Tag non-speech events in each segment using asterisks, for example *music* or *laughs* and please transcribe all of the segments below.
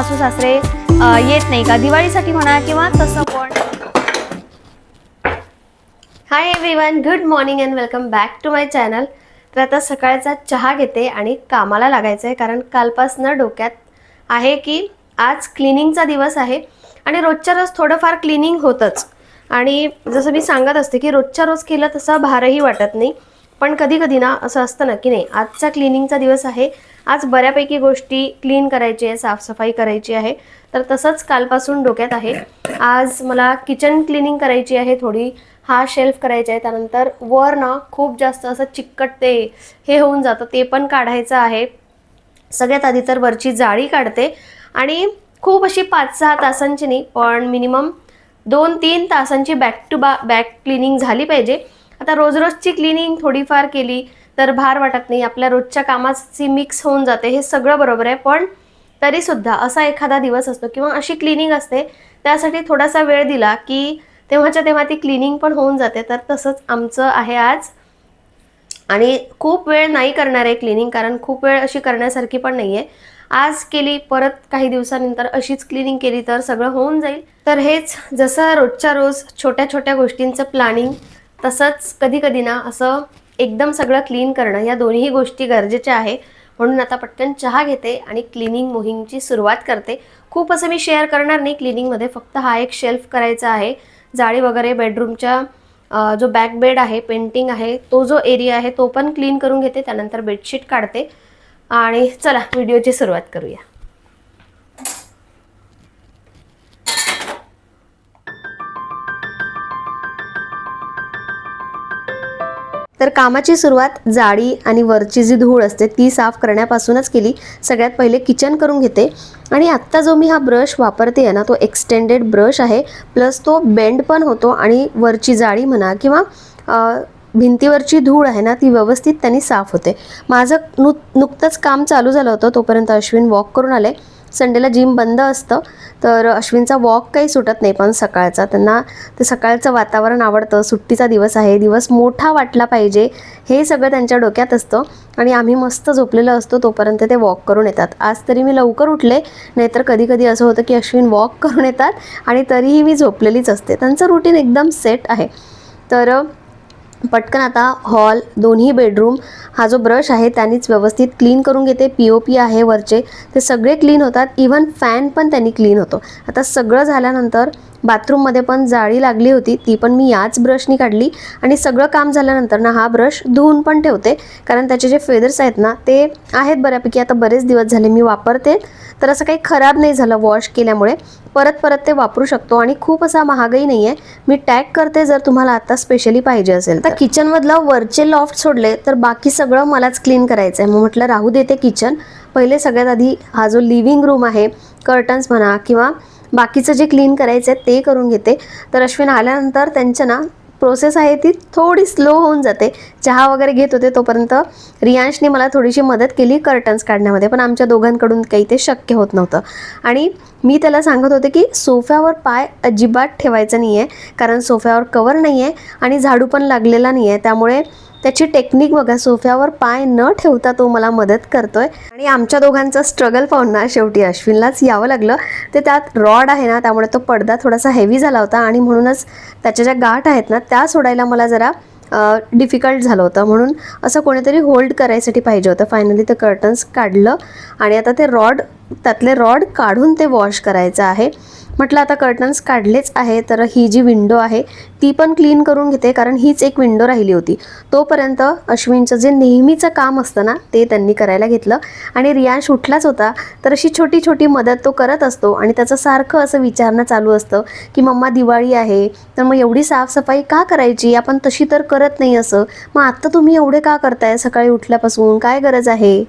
सासू सासरे येत नाही का? दिवाळीसाठी म्हणा किंवा तसं पण hi everyone good morning and welcome back to my channel तर आता सकाळचा चहा घेते आणि कामाला लागायचं आहे कारण कालपासनं डोक्यात आहे की आज क्लिनिंगचा दिवस आहे आणि रोजच्या रोज थोडंफार क्लिनिंग होतंच. आणि जसं मी सांगत असते की रोजच्या रोज केलं तसं भारही वाटत नाही. पण कधी कधी ना असं असतं ना की नाही आजचा क्लिनिंगचा दिवस आहे. आज बऱ्यापैकी गोष्टी क्लीन करायची आहे साफसफाई करायची आहे. तर तसंच कालपासून डोक्यात आहे. आज मला किचन क्लिनिंग करायची आहे थोडी हा शेल्फ करायचा आहे. त्यानंतर वर ना खूप जास्त असं चिकट ते हे होऊन जातं ते पण काढायचं आहे. सगळ्यात आधी तर वरची जाळी काढते. आणि खूप अशी पाच सहा तासांची नाही पण मिनिमम दोन तीन तासांची बॅक टू बा बॅक क्लिनिंग झाली पाहिजे. आता रोज रोजची क्लिनिंग थोडीफार केली तर भार वाटत नाही आपल्या रोजच्या कामाची मिक्स होऊन जाते हे सगळं बरोबर आहे. पण तरीसुद्धा असा एखादा दिवस असतो किंवा अशी क्लिनिंग असते त्यासाठी थोडासा वेळ दिला की तेव्हाच्या तेव्हा ती क्लिनिंग पण होऊन जाते. तर तसंच आमचं आहे आज. आणि खूप वेळ नाही करणार आहे क्लिनिंग कारण खूप वेळ अशी करण्यासारखी पण नाही आहे आज केली परत काही दिवसानंतर अशीच क्लिनिंग केली तर सगळं होऊन जाईल. तर हेच जसं रोजच्या रोज छोट्या छोट्या गोष्टींचं प्लॅनिंग तसंच कधी कधी ना असं एकदम सगळं क्लीन करणं या दोन्ही गोष्टी गरजेच्या आहे. म्हणून आता पटकन चहा घेते आणि क्लिनिंग मोहीमची सुरुवात करते. खूप असं मी शेअर करणार नाही क्लिनिंगमध्ये फक्त हा एक शेल्फ करायचा आहे. जाळी वगैरे बेडरूमच्या जो बॅक बेड आहे पेंटिंग आहे तो जो एरिया आहे तो पण क्लीन करून घेते त्यानंतर बेडशीट काढते. आणि चला व्हिडिओची सुरुवात करूया. तर कामाची सुरुवात जाळी आणि वरची जी धूळ असते ती साफ करण्यापासूनच केली. सगळ्यात पहिले किचन करून घेते. आणि आत्ता जो मी हा ब्रश वापरते आहे ना तो एक्सटेंडेड ब्रश आहे. प्लस तो बेंड पण होतो आणि वरची जाळी म्हणा किंवा भिंतीवरची धूळ आहे ना ती व्यवस्थित त्यांनी साफ होते. माझं नु नुकतंच काम चालू झालं होतं तोपर्यंत अश्विन वॉक करून आले. संडेला जिम बंद असतं. तर अश्विनचा वॉक काही सुटत नाही पण सकाळचा. त्यांना ते सकाळचं वातावरण आवडतं. सुट्टीचा दिवस आहे. दिवस मोठा वाटला पाहिजे. हे सगळं त्यांच्या डोक्यात असतं. आणि आम्ही मस्त झोपलेलं असतो. तोपर्यंत ते वॉक करून येतात. आज तरी मी लवकर उठले. नाहीतर कधी कधी असं होतं की अश्विन वॉक करून येतात. आणि तरीही मी झोपलेलीच असते. त्यांचं रुटीन एकदम सेट आहे. तर पटकन आता हॉल दोन्ही बेडरूम हा जो ब्रश आहे त्यांनीच व्यवस्थित क्लीन करून घेते. पी ओ पी आहे वरचे. ते सगळे क्लीन होतात. इवन फॅन पण त्यांनी क्लीन होतो. आता सगळं झाल्यानंतर बाथरूममध्ये पण जाळी लागली होती ती पण मी याच ब्रशनी काढली आणि सगळं काम झाल्यानंतर ना हा ब्रश धुवून पण ठेवते. कारण त्याचे जे फेदर्स आहेत ना ते आहेत बऱ्यापैकी. आता बरेच दिवस झाले मी वापरते. तर असं काही खराब नाही झालं वॉश केल्यामुळे. परत परत ते वापरू शकतो आणि खूप असा महागही नाही आहे मी टॅग करते जर तुम्हाला आता स्पेशली पाहिजे असेल तर. किचनमधलं वरचे लॉफ्ट सोडले तर बाकी सगळं मलाच क्लीन करायचं आहे मग म्हटलं राहू देते किचन पहिले सगळ्यात आधी हा जो लिव्हिंग रूम आहे कर्टन्स म्हणा किंवा बाकीचं जे क्लीन करायचं आहे ते करून घेते. तर अश्विन आल्यानंतर त्यांच्या ना प्रोसेस आहे ती थोडी स्लो होऊन जाते. चहा वगैरे घेत होते तोपर्यंत. रियांशने मला थोडीशी मदत केली कर्टन्स काढण्यामध्ये पण आमच्या दोघांकडून काही ते शक्य होत नव्हतं. आणि मी त्याला सांगत होते की सोफ्यावर पाय अजिबात ठेवायचा नाही आहे कारण सोफ्यावर कवर नाही आहे आणि झाडू पण लागलेला नाही आहे त्यामुळे त्याची टेक्निक बघा सोफ्यावर पाय न ठेवता तो मला मदत करतोय. आणि आमच्या दोघांचा स्ट्रगल पाहून ना शेवटी अश्विनलाच यावं लागलं. ते त्यात रॉड आहे ना त्यामुळे तो पडदा थोडासा हेवी झाला होता आणि म्हणूनच त्याच्या ज्या गाठ आहेत ना त्या सोडायला मला जरा डिफिकल्ट झालं होतं. म्हणून असं कोणीतरी होल्ड करायसाठी पाहिजे होतं. फायनली ते कर्टन्स काढलं आणि आता ते रॉड त्यातले रॉड काढून ते वॉश करायचं आहे. म्हटलं आता कर्टन्स काढलेच आहे तर ही जी विंडो आहे ती पण क्लीन करून घेते कारण हीच एक विंडो राहिली होती. तोपर्यंत अश्विनचं जे नेहमीचं काम असतं ना ते त्यांनी करायला घेतलं. आणि रियांश उठलाच होता तर अशी छोटी छोटी मदत तो करत असतो. आणि त्याचं सारखं असं विचारणं चालू असतं की मम्मा दिवाळी आहे तर मग एवढी साफसफाई का करायची? आपण तशी तर करत नाही असं. मग आत्ता तुम्ही एवढे का करताय? सकाळी उठल्यापासून काय गरज आहे?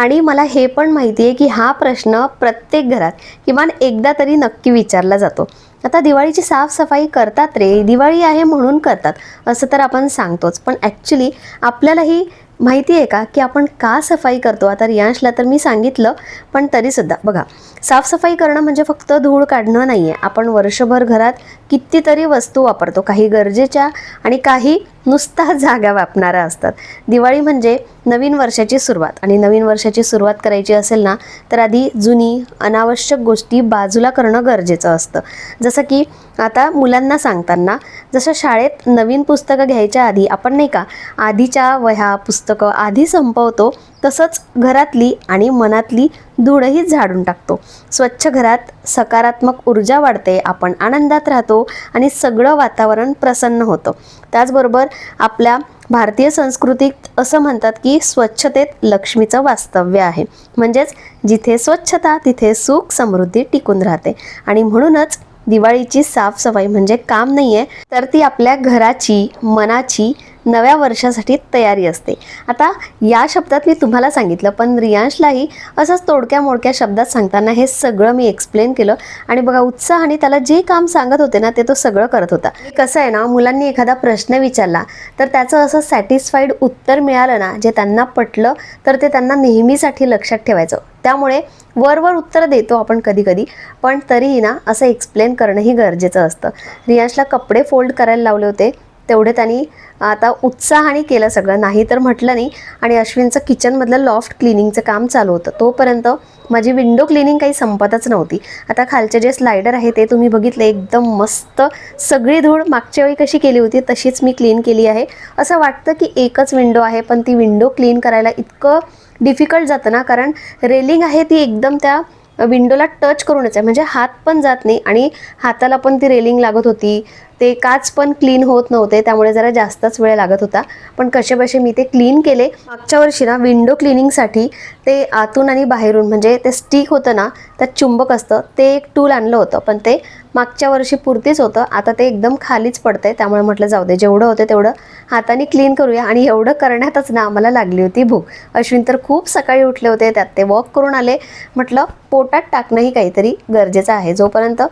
आणि मला हे पण माहिती आहे की हा प्रश्न प्रत्येक घरात किमान एकदा तरी नक्की विचारला जातो. आता दिवाळीची साफसफाई करतात रे दिवाळी आहे म्हणून करतात असं तर आपण सांगतोच. पण ॲक्च्युली आपल्यालाही माहिती आहे का की आपण का सफाई करतो? आता रियांशला तर मी सांगितलं पण तरीसुद्धा बघा साफसफाई करणं म्हणजे फक्त धूळ काढणं नाही आहे आपण वर्षभर घरात कितीतरी वस्तू वापरतो. काही गरजेच्या आणि काही नुसता *laughs* जागा व्यापणाऱ्या असतात. दिवाळी म्हणजे नवीन वर्षाची सुरुवात. आणि नवीन वर्षाची सुरुवात करायची असेल ना तर आधी जुनी अनावश्यक गोष्टी बाजूला करणं गरजेचं असतं. जसं की आता मुलांना सांगताना जसं शाळेत नवीन पुस्तकं घ्यायच्या आधी आपण नाही का आधीच्या वह्या पुस्तकं आधी संपवतो तसंच घरातली आणि मनातली धूळही झाडून टाकतो. स्वच्छ घरात सकारात्मक ऊर्जा वाढते आपण आनंदात राहतो आणि सगळं वातावरण प्रसन्न होतं. त्याचबरोबर आपल्या भारतीय संस्कृतीत असं म्हणतात की स्वच्छतेत लक्ष्मीचं वास्तव्य आहे. म्हणजेच जिथे स्वच्छता तिथे सुख समृद्धी टिकून राहते. आणि म्हणूनच दिवाळीची साफसफाई म्हणजे काम नाही आहे तर ती आपल्या घराची मनाची नव्या वर्षासाठी तयारी असते. आता या शब्दात मी तुम्हाला सांगितलं पण रियांशलाही असंच तोडक्या मोडक्या शब्दात सांगताना हे सगळं मी एक्सप्लेन केलं. आणि बघा उत्साहाने त्याला जे काम सांगत होते ना ते तो सगळं करत होता. कसं आहे ना मुलांनी एखादा प्रश्न विचारला तर त्याचं असं सॅटिस्फाईड उत्तर मिळालं ना जे त्यांना पटलं तर ते त्यांना नेहमीसाठी लक्षात ठेवायचं. त्यामुळे वरवर उत्तर देतो आपण कधी कधी पण तरीही ना असं एक्सप्लेन करणंही गरजेचं असतं. रियांशला कपडे फोल्ड करायला लावले होते. तेवढे त्यांनी आता उत्साहाने केलं सगळं. नाही तर म्हटलं नाही. आणि अश्विनचं किचनमधलं लॉफ्ट क्लिनिंगचं काम चालू होतं. तोपर्यंत माझी विंडो क्लिनिंग काही संपतच नव्हती. आता खालचे जे स्लायडर आहे ते तुम्ही बघितले. एकदम मस्त. सगळी धूळ मागच्या वेळी कशी केली होती तशीच मी क्लीन केली आहे. असं वाटतं की एकच विंडो आहे पण ती विंडो क्लीन करायला इतकं डिफिकल्ट जातं ना. कारण रेलिंग आहे ती एकदम त्या विंडोला टच करूनच आहे. म्हणजे हात पण जात नाही आणि हाताला पण ती रेलिंग लागत होती. ते काच पण क्लीन होत नव्हते त्यामुळे जरा जास्तच वेळ लागत होता. पण कसेबसे मी ते क्लीन केले. मागच्या वर्षी ना विंडो क्लिनिंगसाठी ते आतून आणि बाहेरून म्हणजे ते स्टिक होतं ना त्यात चुंबक असतं ते एक टूल आणलं होतं. पण ते मागच्या वर्षी पुरतीच होतं. आता ते एकदम खालीच पडतं आहे त्यामुळे म्हटलं जाऊ दे जेवढं होतं तेवढं हाताने क्लीन करूया. आणि एवढं करण्यातच ना आम्हाला लागली होती भूक. अश्विन तर खूप सकाळी उठले होते. त्यात ते वॉक करून आले. म्हटलं पोटात टाकणंही काहीतरी गरजेचं आहे. जोपर्यंत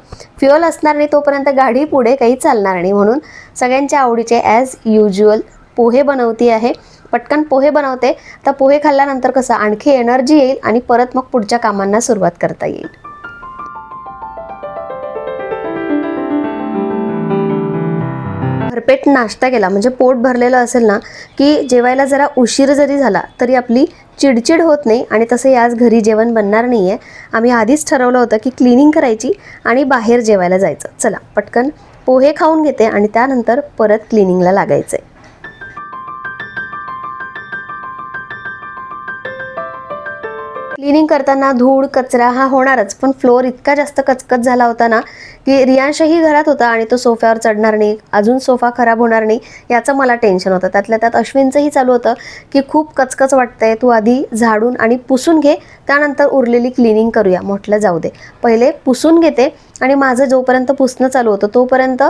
फ्युअल असणार नाही तोपर्यंत गाडी पुढे काही चालणार नाही. म्हणून सगळ्यांच्या आवडीचे ॲज युज्युअल पोहे बनवती आहे. पटकन पोहे बनवते. तर पोहे खाल्ल्यानंतर कसं आणखी एनर्जी येईल आणि परत मग पुढच्या कामांना सुरुवात करता येईल. भरपेट नाश्ता केला म्हणजे पोट भरलेलं असेल ना की जेवायला जरा उशीर जरी झाला तरी आपली चिडचिड होत नाही आणि तसं आज घरी जेवण बनणार नाही आहे आम्ही आधीच ठरवलं होतं की क्लिनिंग करायची आणि बाहेर जेवायला जायचं. चला पटकन पोहे खाऊन घेते आणि त्यानंतर परत क्लिनिंगला लागायचं आहे क्लिनिंग करताना धूळ कचरा हा होणारच. पण फ्लोअर इतका जास्त कचकच झाला होता ना की रियांशही घरात होता आणि तो सोफ्यावर चढणार नाही. अजून सोफा खराब होणार नाही याचं मला टेन्शन होतं. त्यातल्या त्यात अश्विनचंही चालू होतं की खूप कचकच वाटतंय. तू आधी झाडून आणि पुसून घे त्यानंतर उरलेली क्लिनिंग करूया. म्हटलं जाऊ दे. पहिले पुसून घेते आणि माझं जोपर्यंत पुसणं चालू होतं तोपर्यंत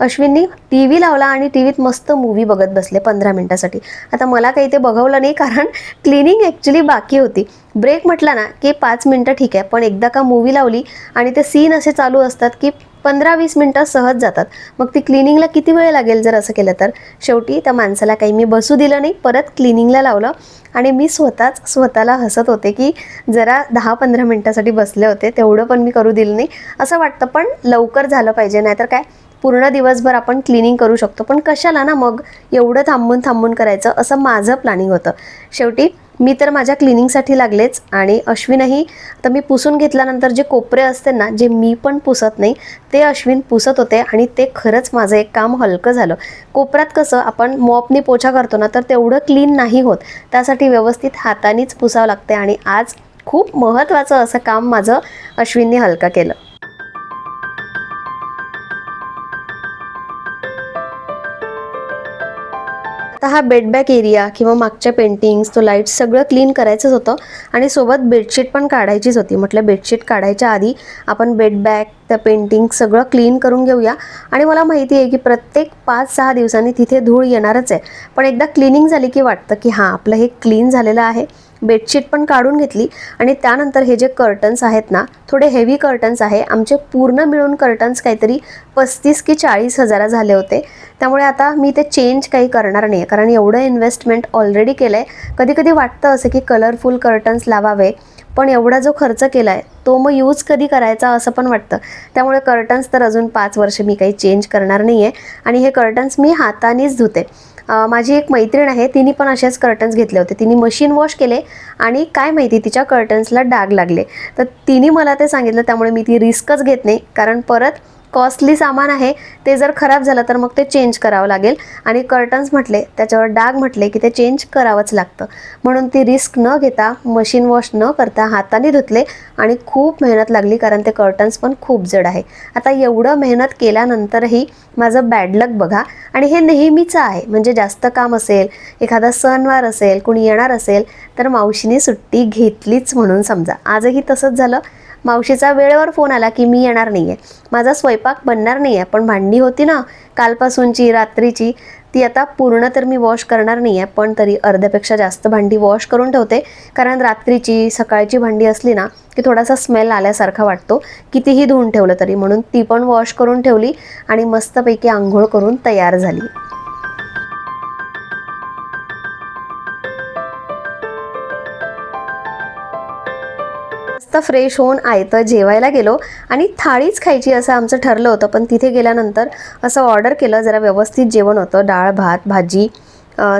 अश्विननी टी व्ही लावला आणि टी व्हीत मस्त मूवी बघत बसले पंधरा मिनटासाठी. आता मला काही ते बघवलं नाही कारण क्लिनिंग ॲक्च्युली बाकी होती. ब्रेक म्हटला ना की पाच मिनटं ठीक आहे पण एकदा का मूवी लावली आणि ते सीन असे चालू असतात की पंधरा वीस मिनटं सहज जातात. मग ती क्लिनिंगला किती वेळ लागेल जर असं केलं तर? शेवटी त्या माणसाला काही मी बसू दिलं नाही परत क्लिनिंगला लावलं आणि मी स्वतःच स्वतःला हसत होते की जरा दहा पंधरा मिनटासाठी बसले होते तेवढं पण मी करू दिलं नाही. असं वाटतं पण लवकर झालं पाहिजे नाहीतर काय? पूर्ण दिवसभर आपण क्लिनिंग करू शकतो. पण कशाला ना मग एवढं थांबून थांबून करायचं? असं माझं प्लॅनिंग होतं. शेवटी मी तर माझ्या क्लिनिंगसाठी लागलेच आणि अश्विनही आता मी पुसून घेतल्यानंतर जे कोपरे असते ना जे मी पण पुसत नाही ते अश्विन पुसत होते आणि ते खरंच माझं एक काम हलकं झालं. कोपऱ्यात कसं आपण मॉपने पोछा करतो ना तर तेवढं क्लीन नाही होत. त्यासाठी व्यवस्थित हातानेच पुसावं लागते आणि आज खूप महत्त्वाचं असं काम माझं अश्विनने हलकं केलं. आता हा बेडबॅक एरिया किंवा मागच्या पेंटिंग्स तो लाइट सगळं क्लीन करायचंच होतं. आणि सोबत बेडशीट पण काढायचीच होती. म्हटलं बेडशीट काढायच्या आधी आपण बेडबॅग त्या पेंटिंग सगळं क्लीन करून घेऊया. आणि मला माहिती आहे की प्रत्येक पाच सहा दिवसांनी तिथे धूळ येणारच आहे. पण एकदा क्लिनिंग झाली की वाटतं की हां आपलं हे क्लीन झालेलं आहे. बेडशीट पण काढून घेतली आणि त्यानंतर हे जे कर्टन्स आहेत ना थोडे हेवी कर्टन्स आहे. आमचे पूर्ण मिळून कर्टन्स काहीतरी पस्तीस की चाळीस हजारा झाले होते. त्यामुळे आता मी ते चेंज काही करणार नाही आहे कारण एवढं इन्व्हेस्टमेंट ऑलरेडी केलं आहे कधी कधी वाटतं असं की कलरफुल कर्टन्स लावावे. पण एवढा जो खर्च केला आहे तो मग यूज कधी करायचा असं पण वाटतं. त्यामुळे कर्टन्स तर अजून पाच वर्ष मी काही चेंज करणार नाही आहे आणि हे कर्टन्स मी हातानेच धुते. माझी एक मैत्रीण आहे तिने पण असेच कर्टन्स घेतले होते. तिने मशीन वॉश केले आणि काय माहिती तिच्या कर्टन्सला डाग लागले. तर तिने मला ते सांगितलं त्यामुळे मी ती रिस्कच घेत नाही. कारण परत कॉस्टली सामान आहे ते जर खराब झालं तर मग ते चेंज करावं लागेल. आणि कर्टन्स म्हटले त्याच्यावर डाग म्हटले की ते चेंज करावंच लागतं. म्हणून ती रिस्क न घेता मशीन वॉश न करता हाताने धुतले आणि खूप मेहनत लागली कारण ते कर्टन्स पण खूप जड आहे. आता एवढं मेहनत केल्यानंतरही माझं बॅडलक बघा. आणि हे नेहमीचं आहे. म्हणजे जास्त काम असेल एखादा सणवार असेल कुणी येणार असेल तर मावशीने सुट्टी घेतलीच म्हणून समजा. आजही तसंच झालं. मावशीचा वेळेवर फोन आला की मी येणार नाही आहे माझा स्वयंपाक बनणार नाही आहे पण भांडी होती ना कालपासूनची रात्रीची ती आता पूर्ण तर मी वॉश करणार नाही आहे पण तरी अर्ध्यापेक्षा जास्त भांडी वॉश करून ठेवते. कारण रात्रीची सकाळची भांडी असली ना की थोडासा स्मेल आल्यासारखा वाटतो. कितीही धुवून ठेवलं तरी. म्हणून ती पण वॉश करून ठेवली आणि मस्तपैकी आंघोळ करून तयार झाली. मस्त फ्रेश होऊन आयतं जेवायला गेलो आणि थाळीच खायची असं आमचं ठरलं होतं. पण तिथे गेल्यानंतर असं ऑर्डर केलं जरा व्यवस्थित जेवण होतं. डाळ भात भाजी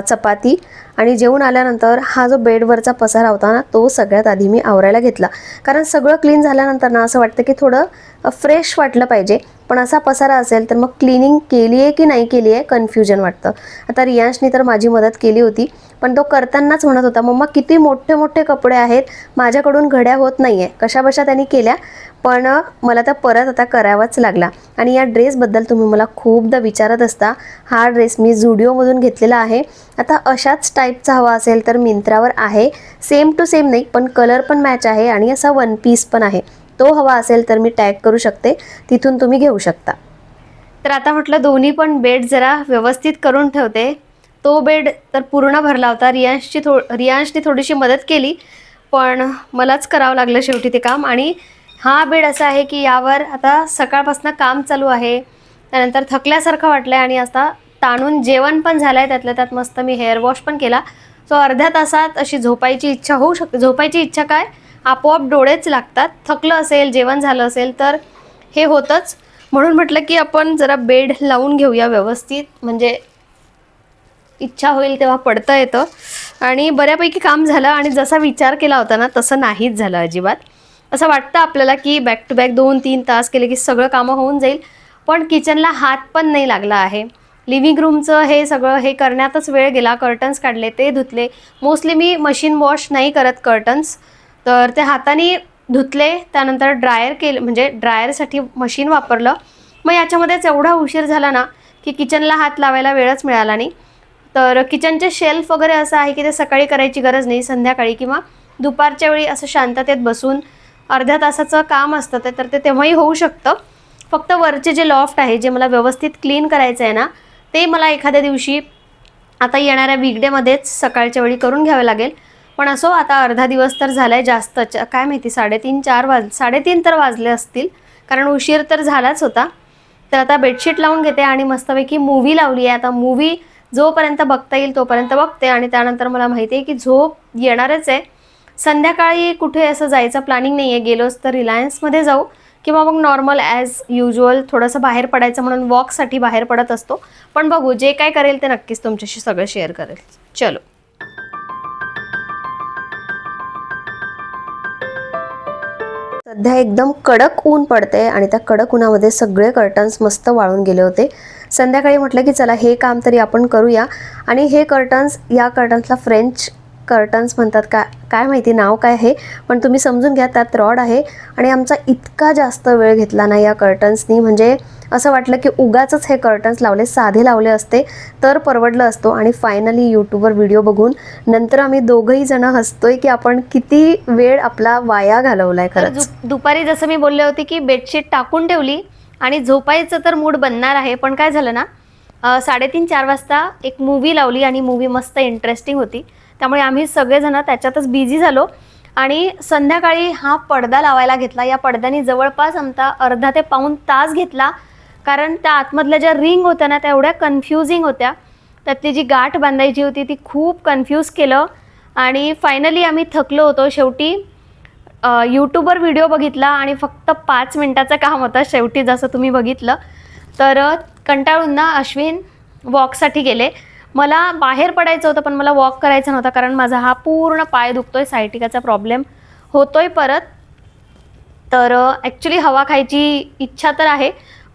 चपाती आणि जेवून आल्यानंतर हा जो बेडवरचा पसारा होता ना तो सगळ्यात आधी मी आवरायला घेतला. कारण सगळं क्लीन झाल्यानंतर ना असं वाटतं की थोडं फ्रेश वाटलं पाहिजे. पण असा पसारा असेल तर मग क्लिनिंग केली आहे की नाही केली आहे कन्फ्युजन वाटतं. आता रियांशनी तर माझी मदत केली होती पण तो करतानाच म्हणत होता मम्मा किती मोठे मोठे कपडे आहेत माझ्याकडून घड्या होत नाही आहे कशाबशा त्यांनी केल्या पण मला तर परत आता करावाच लागला. आणि या ड्रेसबद्दल तुम्ही मला खूपदा विचारत असता. हा ड्रेस मी झुडिओमधून घेतलेला आहे. आता अशाच टाईपचा हवा असेल तर मिंत्रावर आहे. सेम टू सेम नाही पण कलर पण मॅच आहे आणि असा वन पीस पण आहे. तो हवा असेल तर मी टॅग करू शकते. तिथून तुम्ही घेऊ शकता. तर आता म्हटलं दोन्ही पण बेड जरा व्यवस्थित करून ठेवते. तो बेड तर पूर्ण भरला होता. रियांशची थो रियांशने थोडीशी मदत केली पण मलाच करावं लागलं शेवटी ते काम. आणि हा बेड असा आहे की यावर आता सकाळपासून काम चालू आहे. त्यानंतर थकल्यासारखं वाटलं आहे आणि आता ताणून जेवण पण झालं आहे त्यातल्या त्यात मस्त मी हेअर वॉश पण केला. सो अर्ध्या तासात अशी झोपायची इच्छा होऊ शकते झोपायची इच्छा काय? आपोआप डोळेच लागतात. थकलं असेल जेवण झालं असेल तर हे होतंच. म्हणून म्हटलं की आपण जरा बेड लावून घेऊया व्यवस्थित. म्हणजे इच्छा होईल तेव्हा पडता येतं. आणि बऱ्यापैकी काम झालं आणि जसा विचार केला होता ना तसं नाहीच झालं अजिबात. असं वाटतं आपल्याला की बॅक टू बॅक दोन तीन तास केले की सगळं कामं होऊन जाईल. पण किचनला हात पण नाही लागला आहे. लिव्हिंग रूमचं हे सगळं हे करण्यातच वेळ गेला. कर्टन्स काढले ते धुतले. मोस्टली मी मशीन वॉश नाही करत कर्टन्स तर ते हाताने धुतले त्यानंतर ड्रायर केलं म्हणजे ड्रायरसाठी मशीन वापरलं. मग याच्यामध्येच एवढा उशीर झाला ना की किचनला हात लावायला वेळच मिळाला नाही. तर किचनचे शेल्फ वगैरे असं आहे की ते सकाळी करायची गरज नाही संध्याकाळी किंवा दुपारच्या वेळी असं शांततेत बसून अर्ध्या तासाचं काम असतं ते तर ते तेव्हाही होऊ शकतं. फक्त वरचे जे लॉफ्ट आहे जे मला व्यवस्थित क्लीन करायचं आहे ना ते मला एखाद्या दिवशी आता येणाऱ्या वीकडेमध्येच सकाळच्या वेळी करून घ्यावं लागेल. पण असो आता अर्धा दिवस तर झाला आहे काय माहिती साडेतीन चार वाज साडेतीन तर वाजले असतील. कारण उशीर तर झालाच होता. तर आता बेडशीट लावून घेते आणि मस्तपैकी मूव्ही लावली आहे. आता मूव्ही जोपर्यंत बघता येईल तोपर्यंत बघते. आणि त्यानंतर मला माहिती आहे की झोप येणारच आहे. संध्याकाळी कुठे असं जायचं प्लॅनिंग नाही आहे गेलोच तर रिलायन्समध्ये जाऊ. किंवा मग नॉर्मल ॲज युजल थोडंसं बाहेर पडायचं म्हणून वॉकसाठी बाहेर पडत असतो. पण बघू जे काय करेल ते नक्कीच तुमच्याशी सगळं शेअर करेल. चलो. सध्या एकदम कडक ऊन पडते आणि त्या कडक उन्हामध्ये सगळे कर्टन्स मस्त वाळून गेले होते. संध्याकाळी म्हटलं की चला हे काम तरी आपण करूया. आणि हे कर्टन्स या कर्टन्सला फ्रेंच कर्टन्स म्हणतात. का काय माहिती नाव काय आहे पण तुम्ही समजून घ्या त्यात रॉड आहे आणि आमचा इतका जास्त वेळ घेतला नाही या कर्टन्सनी. म्हणजे असं वाटलं की उगाचच हे कर्टन्स लावले साधे लावले असते तर परवडलं असतो. आणि फायनली यूट्यूबवर व्हिडिओ बघून नंतर आम्ही दोघंही जण हसतोय की आपण किती वेळ आपला वाया खरंच. दु- दुपारी जसं मी बोलले होते की बेडशीट टाकून ठेवली आणि झोपायचं तर मूड बनणार आहे पण काय झालं ना साडेतीन चार वाजता एक मूवी लावली आणि मूवी मस्त इंटरेस्टिंग होती. त्यामुळे आम्ही सगळेजण त्याच्यातच बिझी झालो. आणि संध्याकाळी हा पडदा लावायला घेतला. या पडद्याने जवळपास आमचा अर्धा ते पाऊन तास घेतला. कारण त्या आतमधल्या ज्या रिंग होत्या ना त्या एवढ्या कन्फ्युजिंग होत्या. त्यातली जी गाठ बांधायची होती ती खूप कन्फ्यूज केलं. आणि फायनली आम्ही थकलो होतो. शेवटी यूट्यूबवर व्हिडिओ बघितला आणि फक्त पाच मिनटाचं काम होतं. शेवटी जसं तुम्ही बघितलं. तर कंटाळून ना अश्विन वॉकसाठी गेले. मला बाहेर पडायचं होतं पण मला वॉक करायचं नव्हतं कारण माझा हा पूर्ण पाय दुखतोय सायटिकाचा प्रॉब्लेम होतोय परत. तर ॲक्च्युली हवा खायची इच्छा तर आहे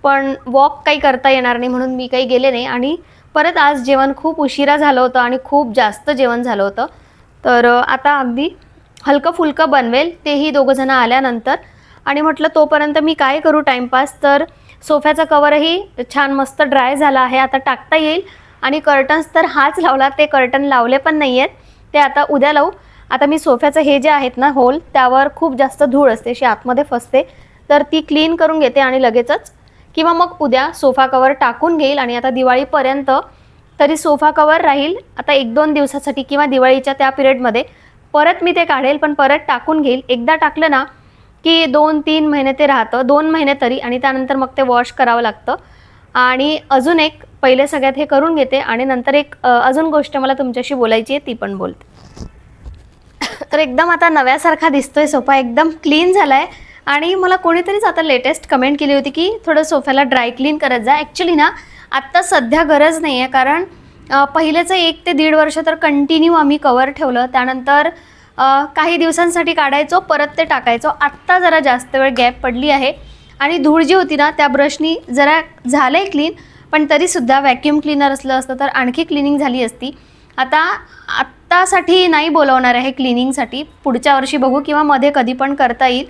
पण वॉक काही करता येणार नाही म्हणून मी काही गेले नाही. आणि परत आज जेवण खूप उशिरा झालं होतं आणि खूप जास्त जेवण झालं होतं. तर आता अगदी हलकं फुलकं बनवेल तेही दोघंजणं आल्यानंतर. आणि म्हटलं तोपर्यंत मी काय करू टाईमपास तर सोफ्याचा कवरही छान मस्त ड्राय झाला आहे आता टाकता येईल. आणि कर्टन्स तर हाच लावला ते कर्टन लावले पण नाही आहेत ते आता उद्या लावू. आता मी सोफ्याचं हे जे आहेत ना होल त्यावर खूप जास्त धूळ असते अशी आतमध्ये फसते. तर ती क्लीन करून घेते आणि लगेचच. किंवा मग उद्या सोफा कवर टाकून घेईल आणि आता दिवाळीपर्यंत तरी सोफा कवर राहील. आता एक दोन दिवसासाठी किंवा दिवाळीच्या त्या पिरियडमध्ये परत मी ते काढेल पण परत टाकून घेईल. एकदा टाकलं ना की दोन तीन महिने ते राहतं. दोन महिने तरी आणि त्यानंतर मग ते वॉश करावं लागतं. आणि अजून एक पहिले सगळ्यात हे करून घेते आणि नंतर एक अजून गोष्ट मला तुमच्याशी बोलायची आहे ती पण बोलते. तर एकदम आता नव्यासारखा दिसतोय सोफा एकदम क्लीन झाला आहे आणि मला कोणीतरीच आता लेटेस्ट कमेंट केली होती की थोडं सोफ्याला ड्राय क्लीन करत जा. ॲक्च्युली ना आत्ता सध्या गरज नाही आहे कारण पहिलेचं एक ते दीड वर्ष तर कंटिन्यू आम्ही कवर ठेवलं. त्यानंतर काही दिवसांसाठी काढायचो परत ते टाकायचो. आत्ता जरा जास्त वेळ गॅप पडली आहे. आणि धूळ जी होती ना त्या ब्रशनी जरा झालं आहे क्लीन पण तरीसुद्धा व्हॅक्यूम क्लीनर असलं असतं तर आणखी क्लिनिंग झाली असती. आता आत्तासाठी नाही बोलवणार आहे क्लिनिंगसाठी पुढच्या वर्षी बघू किंवा मध्ये कधी पण करता येईल.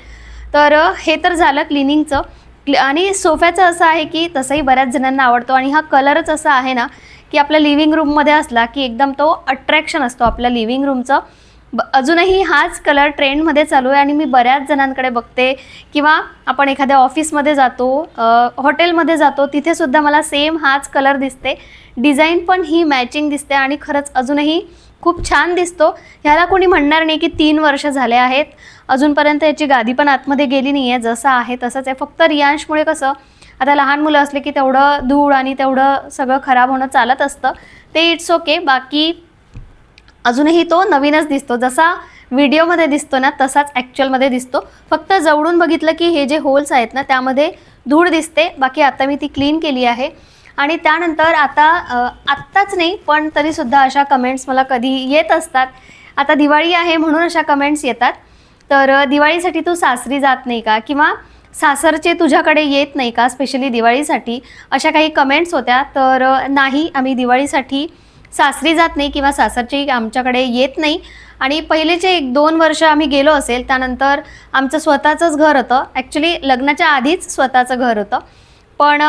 तर हे तर झालं क्लिनिंगचं क्लि आणि सोफ्याचं असं आहे की तसंही बऱ्याच जणांना आवडतो. आणि हा कलरच असा आहे ना की आपल्या लिव्हिंग रूममध्ये असला की एकदम तो अट्रॅक्शन असतो आपल्या लिव्हिंग रूमचं अजूनही हाच कलर ट्रेंडमध्ये चालू आहे आणि मी बऱ्याच जणांकडे बघते. किंवा आपण एखाद्या ऑफिसमध्ये जातो हॉटेलमध्ये जातो तिथेसुद्धा मला सेम हाच कलर दिसते. डिझाईन पण ही मॅचिंग दिसते आणि खरंच अजूनही खूप छान दिसतो. ह्याला कोणी म्हणणार नाही की तीन वर्ष झाले आहेत. अजूनपर्यंत याची गादी पण आतमध्ये गेली नाही आहे जसं आहे तसंच आहे. फक्त रियांशमुळे कसं आता लहान मुलं असले की तेवढं धूळ आणि तेवढं सगळं खराब होणं चालत असतं. ते इट्स ओके बाकी अजूनही तो नवीनच दिसतो. जसा व्हिडिओमध्ये दिसतो ना तसाच ॲक्च्युअलमध्ये दिसतो. फक्त जवळून बघितलं की हे जे होल्स आहेत ना त्यामध्ये धूळ दिसते. बाकी आता मी ती क्लीन केली आहे. आणि त्यानंतर आता आत्ताच नाही पण तरीसुद्धा अशा कमेंट्स मला कधी येत असतात. आता दिवाळी आहे म्हणून अशा कमेंट्स येतात. तर दिवाळीसाठी तू सासरी जात नाही का? किंवा सासरचे तुझ्याकडे येत नाही का स्पेशली दिवाळीसाठी? अशा काही कमेंट्स होत्या. तर नाही आम्ही दिवाळीसाठी सासरी जात नाही किंवा सासरची आमच्याकडे येत नाही. आणि पहिलेचे एक दोन वर्ष आम्ही गेलो असेल त्यानंतर आमचं स्वतःचंच घर होतं. ॲक्च्युली लग्नाच्या आधीच स्वतःचं घर होतं. पण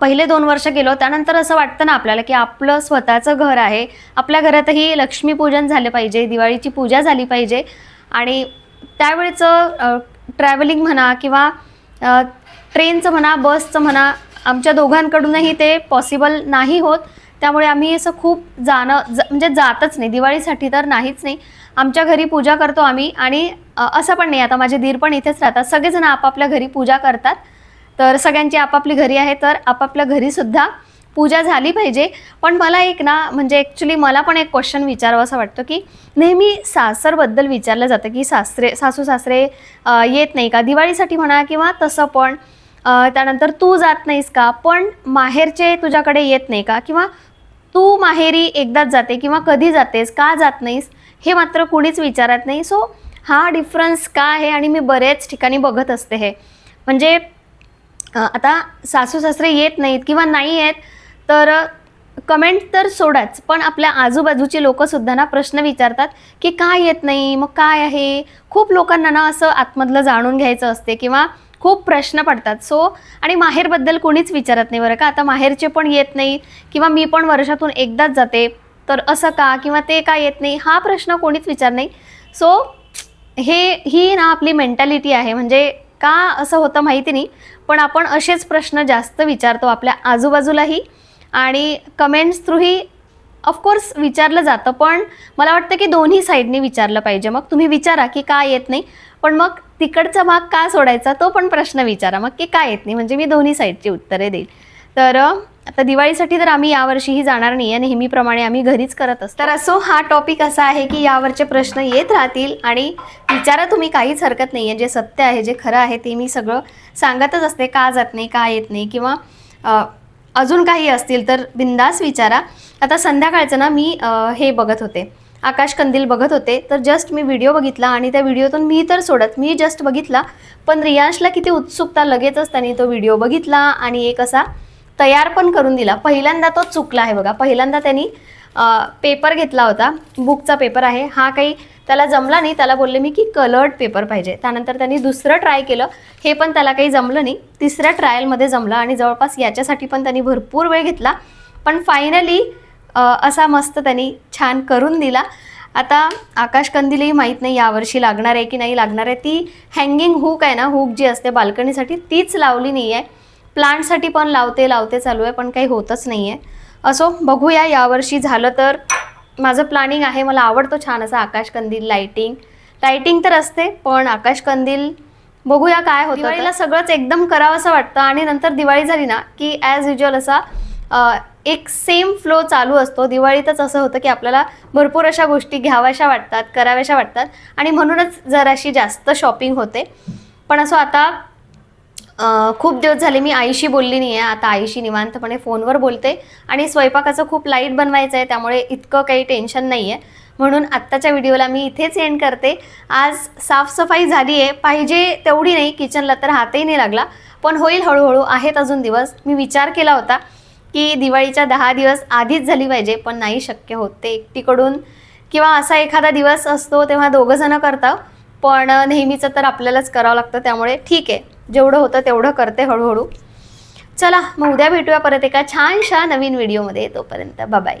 पहिले दोन वर्ष गेलो त्यानंतर असं वाटतं ना आपल्याला की आपलं स्वतःचं घर आहे. आपल्या घरातही लक्ष्मीपूजन झालं पाहिजे दिवाळीची पूजा झाली पाहिजे. आणि त्यावेळेचं ट्रॅव्हलिंग म्हणा किंवा ट्रेनचं म्हणा बसचं म्हणा आमच्या दोघांकडूनही ते पॉसिबल नाही होत. त्यामुळे आम्ही असं खूप जाणं ज म्हणजे जातच नाही. दिवाळीसाठी तर नाहीच नाही. आमच्या घरी पूजा करतो आम्ही आणि असं पण नाही. आता माझे दीर पण इथेच राहतात. सगळेजण आपापल्या घरी पूजा करतात. तर सगळ्यांची आपापली घरी आहे तर आपापल्या घरीसुद्धा पूजा झाली पाहिजे. पण मला एक ना म्हणजे ॲक्च्युली मला पण एक क्वेश्चन विचारावं असं वाटतं की नेहमी सासरबद्दल विचारलं जातं की सासरे सासू सासरे येत नाही का? दिवाळीसाठी म्हणा किंवा तसं पण त्यानंतर तू जात नाहीस का? पण माहेरचे तुझ्याकडे येत नाही का? किंवा तू माहेरी एकदाच जाते किंवा कधी जातेस का जात नाहीस हे मात्र कुणीच विचारत नाही. सो हा डिफरन्स का आहे आणि मी बरेच ठिकाणी बघत असते हे. म्हणजे आता सासू सासरे येत नाहीत किंवा नाही आहेत तर कमेंट तर सोडाच. पण आपल्या आजूबाजूची लोकंसुद्धा ना प्रश्न विचारतात की का येत नाही? मग काय आहे? खूप लोकांना ना असं आतमधलं जाणून घ्यायचं असते किंवा खूप प्रश्न पडतात. सो आणि माहेरबद्दल कोणीच विचारत नाही बरं का? आता माहेरचे पण येत नाही किंवा मी पण वर्षातून एकदाच जाते. तर असं का किंवा ते का येत नाही? हा प्रश्न कोणीच विचार नाही. सो हे ही ना आपली मेंटॅलिटी आहे. म्हणजे का असं होतं माहिती नाही. पण आपण असेच प्रश्न जास्त विचारतो आपल्या आजूबाजूलाही. आणि कमेंट्स थ्रूही ऑफकोर्स विचारलं जातं. पण मला वाटतं की दोन्ही साईडनी विचारलं पाहिजे. मग तुम्ही विचारा की का येत नाही? पण मग तिकडचा भाग का सोडायचा तो पण प्रश्न विचारा. मग की काय येत नाही? म्हणजे मी दोन्ही साईडची उत्तरे देईल. तर आता दिवाळीसाठी तर आम्ही यावर्षीही जाणार नाही आहे नेहमीप्रमाणे आम्ही घरीच करत असतो. तर असो हा टॉपिक असा आहे की यावरचे प्रश्न येत राहतील आणि विचारा तुम्ही काहीच हरकत नाही आहे जे सत्य आहे जे खरं आहे ते मी सगळं सांगतच असते. का जात नाही का येत नाही किंवा अजून काही असतील तर बिंदास विचारा. आता संध्याकाळचं ना मी हे बघत होते. आकाश कंदील बघत होते तर जस्ट मी व्हिडिओ बघितला आणि त्या व्हिडिओतून मी तर सोडत मी जस्ट बघितला. पण रियांशला किती उत्सुकता लगेचच त्यांनी तो व्हिडिओ बघितला आणि एक असा तयार पण करून दिला. पहिल्यांदा तो चुकला आहे बघा. पहिल्यांदा त्यांनी पेपर घेतला होता. बुकचा पेपर आहे. हा काही त्याला जमला नाही. त्याला बोलले मी की कलर्ड पेपर पाहिजे. त्यानंतर त्यांनी दुसरं ट्राय केलं. हे पण त्याला काही जमलं नाही. तिसऱ्या ट्रायलमध्ये जमलं आणि जवळपास याच्यासाठी पण त्यांनी भरपूर वेळ घेतला. पण फायनली असा मस्त त्यांनी छान करून दिला. आता आकाश कंदीलही माहीत नाही यावर्षी लागणार आहे की नाही लागणार आहे. ती हँगिंग हुक आहे ना हुक जी असते बाल्कनीसाठी तीच लावली नाही आहे प्लांटसाठी पण लावते लावते चालू आहे पण काही होतच नाही आहे असो बघूया यावर्षी झालं तर. माझं प्लॅनिंग आहे मला आवडतो छान असं आकाश कंदील लाईटिंग लाईटिंग तर असते पण आकाश कंदील बघूया काय होतं दिवाळीला सगळंच एकदम करावं असं वाटतं आणि नंतर दिवाळी झाली ना की ॲज युजल असा एक सेम फ्लो चालू असतो. दिवाळीतच असं होतं की आपल्याला भरपूर अशा गोष्टी घ्याव्याशा वाटतात कराव्याशा वाटतात आणि म्हणूनच जराशी जास्त शॉपिंग होते. पण असं आता खूप दिवस झाले मी आईशी बोलली नाही आहे आता आईशी निवांतपणे फोनवर बोलते आणि स्वयंपाकाचं खूप लाइट बनवायचं आहे त्यामुळे इतकं काही टेन्शन नाही आहे म्हणून आत्ताच्या व्हिडिओला मी इथेच एंड करते. आज साफसफाई झाली आहे पाहिजे तेवढी नाही. किचनला तर हातही नाही लागला. पण होईल हळूहळू. आहेत अजून दिवस. मी विचार केला होता. की दिवाळीच्या दहा दिवस आधीच झाली पाहिजे पण नाही शक्य होत. ते एकटीकडून किंवा असा एखादा दिवस असतो तेव्हा दोघं करता पण नेहमीचं तर आपल्यालाच करावं लागतं त्यामुळे ठीक आहे. जेवढं होतं तेवढं करते हळूहळू. चला मग उद्या भेटूया परत एका छानशा नवीन व्हिडिओमध्ये. तोपर्यंत बाय